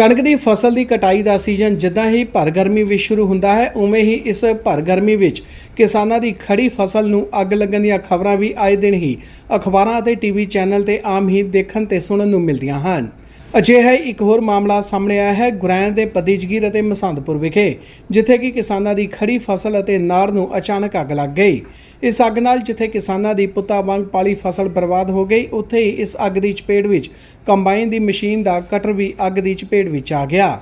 ਕਣਕ ਦੀ ਫਸਲ ਦੀ ਕਟਾਈ ਦਾ ਸੀਜ਼ਨ ਜਿੱਦਾਂ ਹੀ ਭਰ ਗਰਮੀ ਵਿੱਚ ਸ਼ੁਰੂ ਹੁੰਦਾ ਹੈ, ਉਵੇਂ ਹੀ ਇਸ ਭਰ ਗਰਮੀ ਵਿੱਚ ਕਿਸਾਨਾਂ ਦੀ ਖੜੀ ਫਸਲ ਨੂੰ ਅੱਗ ਲੱਗਣ ਦੀਆਂ ਖਬਰਾਂ ਵੀ ਆਏ ਦਿਨ ਹੀ ਅਖਬਾਰਾਂ ਅਤੇ ਟੀਵੀ ਚੈਨਲ ਤੇ ਆਮ ਹੀ ਦੇਖਣ ਤੇ ਸੁਣਨ ਨੂੰ ਮਿਲਦੀਆਂ ਹਨ। ਅਜਿਹਾ ਇੱਕ ਹੋਰ ਮਾਮਲਾ ਸਾਹਮਣੇ ਆਇਆ ਹੈ ਗੁਰੈਣ ਦੇ ਪਦੀਜਗੀਰ ਅਤੇ ਮਸੰਦਪੁਰ ਵਿਖੇ, ਜਿੱਥੇ ਕਿ ਕਿਸਾਨਾਂ ਦੀ ਖੜੀ ਫਸਲ ਅਤੇ ਨਾੜ ਨੂੰ ਅਚਾਨਕ ਅੱਗ ਲੱਗ ਗਈ। ਇਸ ਅੱਗ ਨਾਲ ਜਿੱਥੇ ਕਿਸਾਨਾਂ ਦੀ ਪੁੱਤਾ ਵਾਂਗ ਪਾਲੀ ਫਸਲ ਬਰਬਾਦ ਹੋ ਗਈ, ਉੱਥੇ ਹੀ ਇਸ ਅੱਗ ਦੀ ਚਪੇਟ ਵਿੱਚ ਕੰਬਾਈਨ ਦੀ ਮਸ਼ੀਨ ਦਾ ਕਟਰ ਵੀ ਅੱਗ ਦੀ ਚਪੇਟ ਵਿੱਚ ਆ ਗਿਆ।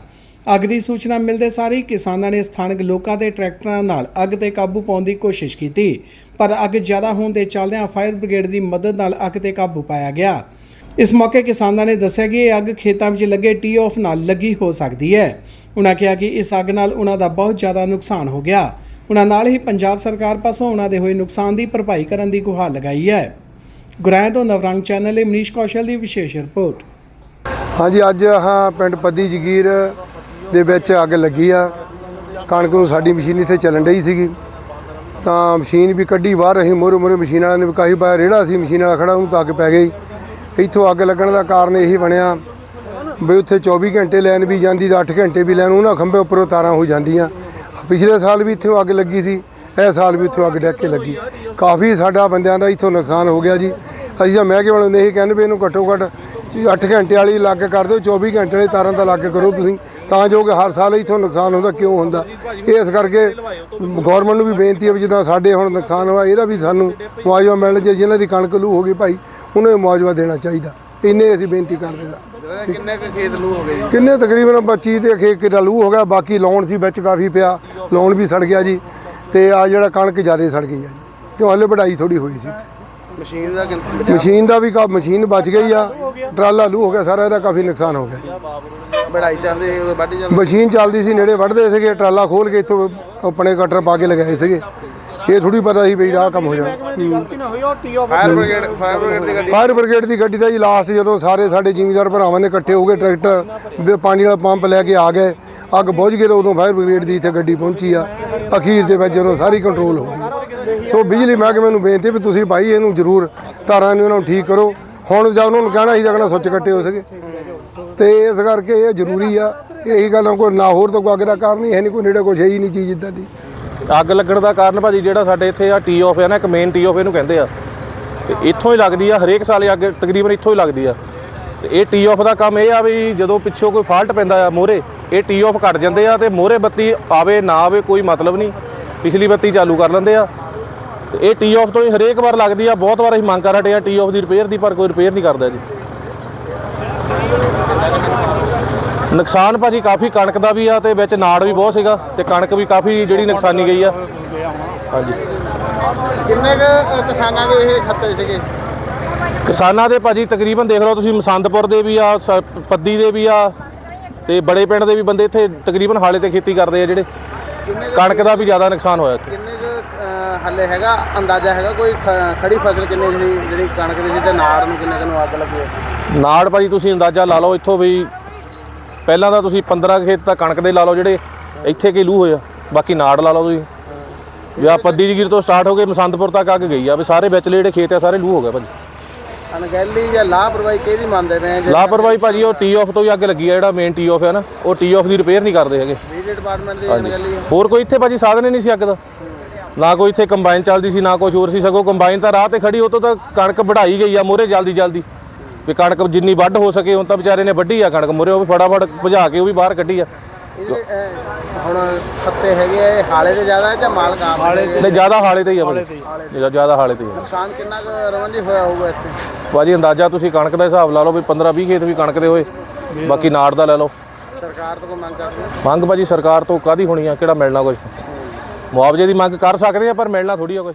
ਅੱਗ ਦੀ ਸੂਚਨਾ ਮਿਲਦੇ ਸਾਰ ਹੀ ਕਿਸਾਨਾਂ ਨੇ ਸਥਾਨਕ ਲੋਕਾਂ ਦੇ ਟਰੈਕਟਰਾਂ ਨਾਲ ਅੱਗ ਤੇ ਕਾਬੂ ਪਾਉਣ ਦੀ ਕੋਸ਼ਿਸ਼ ਕੀਤੀ, ਪਰ ਅੱਗ ਜ਼ਿਆਦਾ ਹੋਣ ਦੇ ਚੱਲਦਿਆਂ ਫਾਇਰ ਬ੍ਰਿਗੇਡ ਦੀ ਮਦਦ ਨਾਲ ਅੱਗ ਤੇ ਕਾਬੂ ਪਾਇਆ ਗਿਆ। ਇਸ ਮੌਕੇ ਕਿਸਾਨਾਂ ਨੇ ਦੱਸਿਆ ਕਿ ਇਹ ਅੱਗ ਖੇਤਾਂ ਵਿੱਚ ਲੱਗੇ ਟੀ ਆਫ ਨਾਲ ਲੱਗੀ ਹੋ ਸਕਦੀ ਹੈ। ਉਹਨਾਂ ਕਿਹਾ ਕਿ ਇਸ ਅੱਗ ਨਾਲ ਉਹਨਾਂ ਦਾ ਬਹੁਤ ਜ਼ਿਆਦਾ ਨੁਕਸਾਨ ਹੋ ਗਿਆ। ਉਹਨਾਂ ਨਾਲ ਹੀ ਪੰਜਾਬ ਸਰਕਾਰ ਪਾਸੋਂ ਉਹਨਾਂ ਦੇ ਹੋਏ ਨੁਕਸਾਨ ਦੀ ਭਰਪਾਈ ਕਰਨ ਦੀ ਗੁਹਾਰ ਲਗਾਈ ਹੈ। ਗੁਰਾਇਆਂ ਤੋਂ ਨਵਰੰਗ ਚੈਨਲ ਲਈ ਮਨੀਸ਼ ਕੌਸ਼ਲ ਦੀ ਵਿਸ਼ੇਸ਼ ਰਿਪੋਰਟ। ਹਾਂਜੀ, ਅੱਜ ਆਹ ਪਿੰਡ ਪੱਦੀ ਜਗੀਰ ਦੇ ਵਿੱਚ ਅੱਗ ਲੱਗੀ ਆ। ਕਣਕ ਨੂੰ ਸਾਡੀ ਮਸ਼ੀਨ ਇੱਥੇ ਚੱਲਣ ਡਈ ਸੀਗੀ। ਤਾਂ ਮਸ਼ੀਨ ਵੀ ਕੱਢੀ, ਬਾਹਰ ਰਹੀ ਮੋਰੇ ਮੋਰੇ ਮਸ਼ੀਨ ਵਾਲਿਆਂ ਨੇ ਵੀ ਕਾਫੀ ਪਾਇਆ, ਰੇੜਾ ਸੀ, ਮਸ਼ੀਨ ਵਾਲਾ ਖੜਾ, ਉਹਨੂੰ ਤਾਂ ਅੱਗ ਪੈ ਗਈ। ਇੱਥੋਂ ਅੱਗ ਲੱਗਣ ਦਾ ਕਾਰਨ ਇਹੀ ਬਣਿਆ ਵੀ ਉੱਥੇ 24 ਘੰਟੇ ਲੈਣ ਵੀ ਜਾਂਦੀ ਤਾਂ 8 ਘੰਟੇ ਵੀ ਲੈਣ ਉਹਨਾਂ ਖੰਭੇ ਉੱਪਰੋਂ ਤਾਰਾਂ ਹੋ ਜਾਂਦੀਆਂ। ਪਿਛਲੇ ਸਾਲ ਵੀ ਇੱਥੋਂ ਅੱਗ ਲੱਗੀ ਸੀ, ਇਹ ਸਾਲ ਵੀ ਇੱਥੋਂ ਅੱਗ ਡੱਕ ਕੇ ਲੱਗੀ। ਕਾਫੀ ਸਾਡਾ ਬੰਦਿਆਂ ਦਾ ਇੱਥੋਂ ਨੁਕਸਾਨ ਹੋ ਗਿਆ ਜੀ। ਅਸੀਂ ਤਾਂ ਮਹਿਕਮੇ ਵਾਲੇ ਨੂੰ ਇਹੀ ਕਹਿੰਦੇ ਵੀ ਇਹਨੂੰ ਘੱਟੋ ਘੱਟ 8 ਘੰਟੇ ਵਾਲੀ ਲੱਗ ਕਰ ਦਿਓ 24 ਘੰਟੇ ਵਾਲੀ ਤਾਰਾਂ ਤਾਂ ਲੱਗ ਕਰੋ ਤੁਸੀਂ, ਤਾਂ ਜੋ ਕਿ ਹਰ ਸਾਲ ਇੱਥੋਂ ਨੁਕਸਾਨ ਹੁੰਦਾ, ਕਿਉਂ ਹੁੰਦਾ? ਇਸ ਕਰਕੇ ਗਵਰਨਮੈਂਟ ਨੂੰ ਵੀ ਬੇਨਤੀ ਹੈ ਵੀ ਜਿੱਦਾਂ ਸਾਡੇ ਹੁਣ ਨੁਕਸਾਨ ਹੋਇਆ, ਇਹਦਾ ਵੀ ਸਾਨੂੰ ਮੁਆਵਜ਼ਾ ਮਿਲਣਾ ਚਾਹੀਦਾ ਜਿਨ੍ਹਾਂ ਦੀ ਕਣਕ ਲੂ ਹੋ ਗਈ ਭਾਈ ਉਹਨੂੰ ਇਹ ਮੁਆਵਜ਼ਾ ਦੇਣਾ ਚਾਹੀਦਾ। ਇੰਨੇ ਅਸੀਂ ਬੇਨਤੀ ਕਰਦੇ ਹਾਂ। ਕਿੰਨੇ ਕੁ ਖੇਤ ਲੂ ਹੋ ਗਏ? ਕਿੰਨੇ ਤਕਰੀਬਨ 25 ਤੇ ਲੂ ਹੋ ਗਿਆ ਬਾਕੀ ਲੋਨ ਸੀ ਵਿੱਚ ਕਾਫੀ ਪਿਆ ਲੋਨ ਵੀ ਸੜ ਗਿਆ ਜੀ ਤੇ ਆ ਜਿਹੜਾ ਕਣਕ ਜ਼ਿਆਦਾ ਸੜ ਗਈ ਆ ਜੀ। ਕਿਉਂ ਹਲੇ ਵਢਾਈ ਥੋੜੀ ਹੋਈ ਸੀ ਇੱਥੇ। ਮਸ਼ੀਨ ਦਾ ਕਿੰਨਾ ਮਸ਼ੀਨ ਦਾ ਵੀ ਕਾ ਮਸ਼ੀਨ ਬਚ ਗਈ ਆ ਟਰਾਲਾ ਲੂ ਹੋ ਗਿਆ ਸਾਰਾ ਇਹਦਾ ਕਾਫੀ ਨੁਕਸਾਨ ਹੋ ਗਿਆ। ਬੜਾਈ ਚੱਲਦੇ ਵੱਢ ਜਾਂਦੇ ਮਸ਼ੀਨ ਚੱਲਦੀ ਸੀ ਨੇੜੇ ਵੱਢਦੇ ਸੀਗੇ ਟਰਾਲਾ ਖੋਲ ਕੇ ਇੱਥੋਂ ਆਪਣੇ ਕਟਰ ਪਾ ਕੇ ਲਗਾਏ ਸੀਗੇ। ਇਹ ਥੋੜੀ ਪਤਾ ਸੀ ਵੀ ਆਹ ਕੰਮ ਹੋ ਜਾਣਾ। ਫਾਇਰ ਬ੍ਰਿਗੇਡ ਫਾਇਰ ਬ੍ਰਿਗੇਡ ਦੀ ਗੱਡੀ ਫਾਇਰ ਬ੍ਰਿਗੇਡ ਦੀ ਗੱਡੀ ਦਾ ਜੀ ਲਾਸਟ ਜਦੋਂ ਸਾਰੇ ਸਾਡੇ ਜ਼ਿਮੀਂਦਾਰ ਭਰਾਵਾਂ ਨੇ ਇਕੱਠੇ ਹੋ ਕੇ ਟਰੈਕਟਰ ਵੀ ਪਾਣੀ ਵਾਲਾ ਪੰਪ ਲੈ ਕੇ ਆ ਗਏ ਅੱਗ ਬੁਝ ਗਈ ਤਾਂ ਉਦੋਂ ਫਾਇਰ ਬ੍ਰਿਗੇਡ ਦੀ ਇੱਥੇ ਗੱਡੀ ਪਹੁੰਚੀ ਆ। ਅਖੀਰ ਦੇ ਵਿੱਚ ਜਦੋਂ ਸਾਰੀ ਕੰਟਰੋਲ ਹੋ ਗਈ। ਸੋ ਬਿਜਲੀ ਮਹਿਕਮੇ ਨੂੰ ਬੇਨਤੀ ਵੀ ਤੁਸੀਂ ਭਾਈ ਇਹਨੂੰ ਜ਼ਰੂਰ ਤਾਰਾਂ ਨੂੰ ਇਹਨਾਂ ਨੂੰ ਠੀਕ ਕਰੋ। ਹੁਣ ਜਾਂ ਉਹਨਾਂ ਨੂੰ ਕਹਿਣਾ ਸੀ ਜਗਣਾ ਸੁੱਚ ਕੱਟੇ ਹੋ ਸਕੇ। ਤੇ ਇਸ ਕਰਕੇ ਇਹ ਜ਼ਰੂਰੀ ਆ। ਇਹੀ ਗੱਲਾਂ ਕੋਈ ਨਾ ਹੋਰ ਤਾਂ ਕੋਈ ਅੱਗ ਦਾ ਕਾਰਨ ਹੀ ਹੈ ਨਹੀਂ ਕੋਈ ਨੇੜੇ ਕੁਛ ਹੈ ਹੀ ਨਹੀਂ ਚੀਜ਼ ਇਦਾਂ ਦੀ। ਅੱਗ ਲੱਗਣ ਦਾ ਕਾਰਨ ਭਾਜੀ ਜਿਹੜਾ ਸਾਡੇ ਇੱਥੇ ਆ ਟੀ ਆਫ ਹੈ ਨਾ, ਇੱਕ ਮੇਨ ਟੀ ਆਫ ਇਹਨੂੰ ਕਹਿੰਦੇ ਆ। ਤੇ ਇੱਥੋਂ ਹੀ ਲੱਗਦੀ ਆ, ਹਰੇਕ ਸਾਲ ਇਹ ਅੱਗ ਤਕਰੀਬਨ ਇੱਥੋਂ ਹੀ ਲੱਗਦੀ ਆ। ਤੇ ਇਹ ਟੀ ਆਫ ਦਾ ਕੰਮ ਇਹ ਆ ਵੀ ਜਦੋਂ ਪਿੱਛੋਂ ਕੋਈ ਫਾਲਟ ਪੈਂਦਾ ਆ ਮੋਹਰੇ, ਇਹ ਟੀ ਆਫ ਕੱਟ ਜਾਂਦੇ ਆ ਤੇ ਮੋਹਰੇ ਬੱਤੀ ਆਵੇ, ਨਾ ਆਵੇ ਕੋਈ ਮਤਲਬ ਨਹੀਂ। ਪਿਛਲੀ ਬੱਤੀ ਚਾਲੂ ਕਰ ਲੈਂਦੇ ਆ। ਤੇ ਇਹ ਟੀ ਆਫ ਤੋਂ ਹੀ ਹਰੇਕ ਵਾਰ ਲੱਗਦੀ ਆ, ਬਹੁਤ ਵਾਰ ਅਸੀਂ ਮੰਗ ਕਰ ਹਟੇ ਆ ਟੀ ਆਫ ਦੀ ਰਿਪੇਅਰ ਦੀ, ਪਰ ਕੋਈ ਰਿਪੇਅਰ ਨਹੀਂ ਕਰਦਾ ਜੀ। ਨੁਕਸਾਨ ਭਾਜੀ ਕਾਫੀ ਕਣਕ ਦਾ ਵੀ ਆ ਤੇ ਵਿੱਚ ਨਾੜ ਵੀ ਬਹੁਤ ਸੀਗਾ ਤੇ ਕਣਕ ਵੀ ਕਾਫੀ ਜਿਹੜੀ ਨੁਕਸਾਨੀ ਗਈ ਆ। ਹਾਂਜੀ। ਕਿੰਨੇ ਕੁ ਕਿਸਾਨਾਂ ਦੇ ਇਹ ਖੱਤੇ ਸੀਗੇ? ਕਿਸਾਨਾਂ ਦੇ ਭਾਜੀ ਤਕਰੀਬਨ ਦੇਖ ਲਓ ਤੁਸੀਂ ਮਸੰਦਪੁਰ ਦੇ ਵੀ ਆ ਸ- ਪੱਦੀ ਦੇ ਵੀ ਆ ਤੇ ਬੜੇ ਪਿੰਡ ਦੇ ਵੀ ਬੰਦੇ ਇੱਥੇ ਤਕਰੀਬਨ ਹਾਲੇ ਤੇ ਖੇਤੀ ਕਰਦੇ ਆ ਜਿਹੜੇ। ਕਿੰਨੇ ਕੁ- ਕਣਕ ਦਾ ਵੀ ਜ਼ਿਆਦਾ ਨੁਕਸਾਨ ਹੋਇਆ ਇੱਥੇ। ਕਿੰਨੇ ਕੁ ਅ, ਹੱਲੇ ਹੈਗਾ ਅੰਦਾਜ਼ਾ ਹੈਗਾ ਕੋਈ ਖ- ਖੜੀ ਫਸਲ ਕਿੰਨੀ ਸੀ ਜਿਹੜੀ ਕਣਕ ਦੀ ਸੀ ਤੇ ਨਾੜ ਨੂੰ ਕਿੰਨੇ ਕੁ ਨੂੰ ਅੱਗ ਲੱਗੀ ਨਾੜ ਭਾਜੀ ਤੁਸੀਂ ਅੰਦਾਜ਼ਾ ਲਾ ਲਓ ਇੱਥੋਂ ਵੀ ਪਹਿਲਾਂ ਤਾਂ ਤੁਸੀਂ 15 ਖੇਤ ਤਾਂ ਕਣਕ ਦੇ ਲਾ ਲਓ ਜਿਹੜੇ ਇੱਥੇ ਕੀ ਲੂ ਹੋਇਆ ਬਾਕੀ ਨਾੜ ਲਾ ਲਓ ਤੁਸੀਂ। ਜਾਂ ਪੱਦੀ ਜਗੀਰ ਤੋਂ ਸਟਾਰਟ ਹੋ ਕੇ ਮਸੰਦਪੁਰ ਤੱਕ ਅੱਗ ਗਈ ਆ ਵੀ ਸਾਰੇ ਵਿਚਲੇ ਜਿਹੜੇ ਖੇਤ ਆ ਸਾਰੇ ਲੂ ਹੋ ਗਏ ਭਾਜੀ। ਅਣਗਹਿਲੀ ਜਾਂ ਲਾਪਰਵਾਹੀ ਕਿਹਦੀ ਮੰਨਦੇ ਜੇ ਲਾਪਰਵਾਹੀ ਭਾਜੀ ਉਹ ਟੀ ਆਫ ਤੋਂ ਹੀ ਅੱਗ ਲੱਗੀ ਆ ਜਿਹੜਾ ਮੇਨ ਟੀ ਆਫ ਹੈ ਨਾ ਉਹ ਟੀ ਆਫ ਦੀ ਰਿਪੇਅਰ ਨਹੀਂ ਕਰਦੇ ਹੈਗੇ। ਬਿਜਲੀ ਡਿਪਾਰਟਮੈਂਟ ਦੀ ਅਣਗਹਿਲੀ ਹੋਰ ਕੋਈ ਇੱਥੇ ਭਾਜੀ ਸਾਧਨ ਹੀ ਨਹੀਂ ਸੀ ਅੱਗ ਦਾ। ਨਾ ਕੋਈ ਇੱਥੇ ਕੰਬਾਈਨ ਚੱਲਦੀ ਸੀ ਨਾ ਕੁਝ ਹੋਰ ਸੀ ਸਗੋਂ ਕੰਬਾਈਨ ਤਾਂ ਰਾਹ ਤੇ ਖੜੀ ਉਹ ਤੋਂ ਤਾਂ ਕਣਕ ਵਢਾਈ ਗਈ ਆ ਮੋਰੇ ਜਲਦੀ ਜਲਦੀ ਵੀ ਕਣਕ ਜਿੰਨੀ ਵੱਢ ਹੋ ਸਕੇ ਹੁਣ ਤਾਂ ਵਿਚਾਰੇ ਨੇ ਵੱਢੀ ਆ ਕਣਕ ਮੋਰੇ ਉਹ ਵੀ ਫਟਾਫਟ ਭਜਾ ਕੇ ਉਹ ਵੀ ਬਾਹਰ ਕੱਢੀ ਆ। ਹੁਣ ਖੱਤੇ ਹੈਗੇ ਆ ਇਹ ਹਾਲੇ ਤੇ ਜ਼ਿਆਦਾ ਹੈ ਜਾਂ ਮਾਲਕ ਆਪ ਹਾਲੇ ਨਹੀਂ ਜ਼ਿਆਦਾ ਹਾਲੇ ਤੇ ਹੀ ਆ ਭਾਜੀ ਜ਼ਿਆਦਾ ਹਾਲੇ ਤੇ ਹੀ ਆ। ਨੁਕਸਾਨ ਕਿੰਨਾ ਕੁ ਰਮਨ ਜੀ ਹੋਇਆ ਹੋਊਗਾ ਇੱਥੇ ਭਾਜੀ ਅੰਦਾਜ਼ਾ ਤੁਸੀਂ ਕਣਕ ਦਾ ਹਿਸਾਬ ਲਾ ਲਓ ਵੀ 15 20 ਖੇਤ ਵੀ ਕਣਕ ਦੇ ਹੋਏ ਬਾਕੀ ਨਾੜ ਦਾ ਲੈ ਲਓ। ਸਰਕਾਰ ਤੋਂ ਕੋਈ ਮੰਗ ਕਰਦੇ ਮੰਗ ਭਾਜੀ ਸਰਕਾਰ ਤੋਂ ਕਾਦੀ ਹੋਣੀ ਆ? ਕਿਹੜਾ ਮਿਲਣਾ ਕੁਝ ਮੁਆਵਜ਼ੇ ਦੀ ਮੰਗ ਕਰ ਸਕਦੇ ਆ ਪਰ ਮਿਲਣਾ ਥੋੜੀ ਆ ਕੁਝ